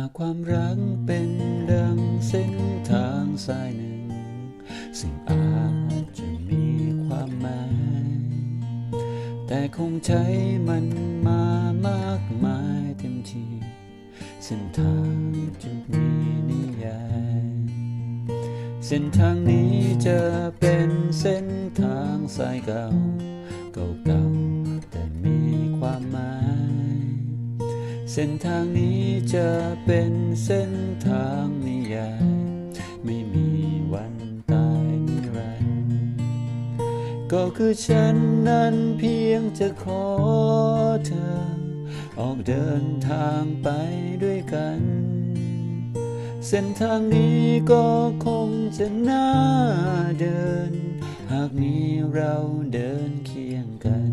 ากความรักเป็นดังเส้นทางสายหนึ่งซึ่งอาจจะมีความหมาย แต่คงใช้มันมามากมายเต็มที เส้นทางจึงมีนิยาย เส้นทางนี้จะเป็นเส้นทางสายเก่า เส้นทางนี้จะเป็นเส้นทางนิยาย ไม่มีวันตายนิรันดร์ก็คือฉันนั้นเพียงจะขอเธอ ออกเดินทางไปด้วยกัน เส้นทางนี้ก็คงจะน่าเดิน หากมีเราเดินเคียงกัน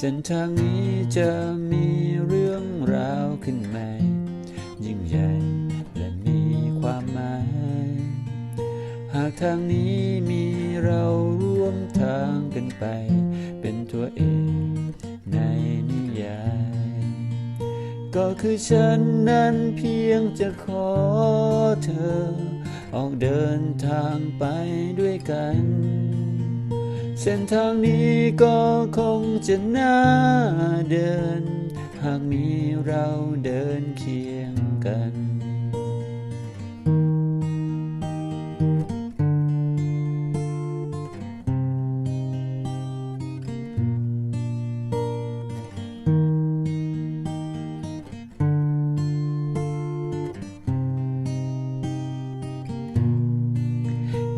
เส้นทางนี้จะมีเรื่อง ขึ้นใหม่ ยิ่งใหญ่และมีความหมาย หากทางนี้มีเราร่วมทางกันไป เป็นตัวเองในนิยาย ก็คือฉันนั้นเพียงจะขอเธอ ออกเดินทางไปด้วยกันเส้นทางนี้ก็คงจะน่าเดิน หากมีเราเดินเคียงกัน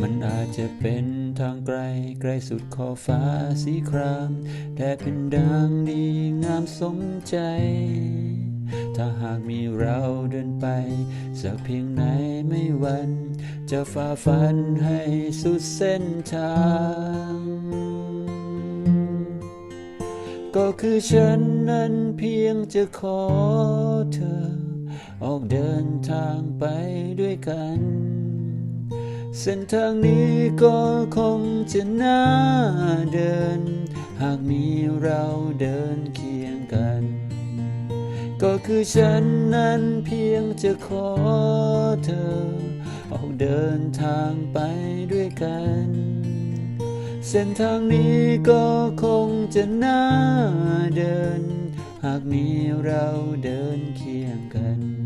มันอาจจะเป็น ทางไกลไกลสุดขอบฟ้าสีครามแต่เป็นดังดีงามสมใจ ถ้าหากมีเราเดินไป สักเพียงไหนไม่วัน จะฝ่าฟันให้สุดเส้นทาง ก็คือฉันนั้นเพียงจะขอเธอ ออกเดินทางไปด้วยกัน เส้นทางนี้ก็คงจะน่าเดิน หากมีเราเดินเคียงกัน ก็คือฉันนั้นเพียงจะขอเธอ ออกเดินทางไปด้วยกัน เส้นทางนี้ก็คงจะน่าเดิน หากมีเราเดินเคียงกัน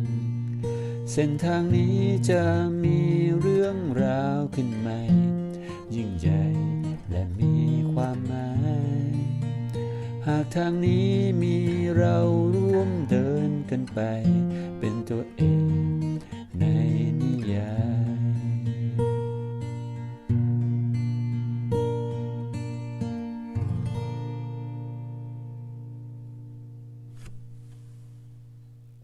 เส้นทางนี้จะมีเรื่องราวขึ้นใหม่ ยิ่งใหญ่และมีความหมาย หากทางนี้มีเราร่วมเดินกันไป เป็นตัวเองใน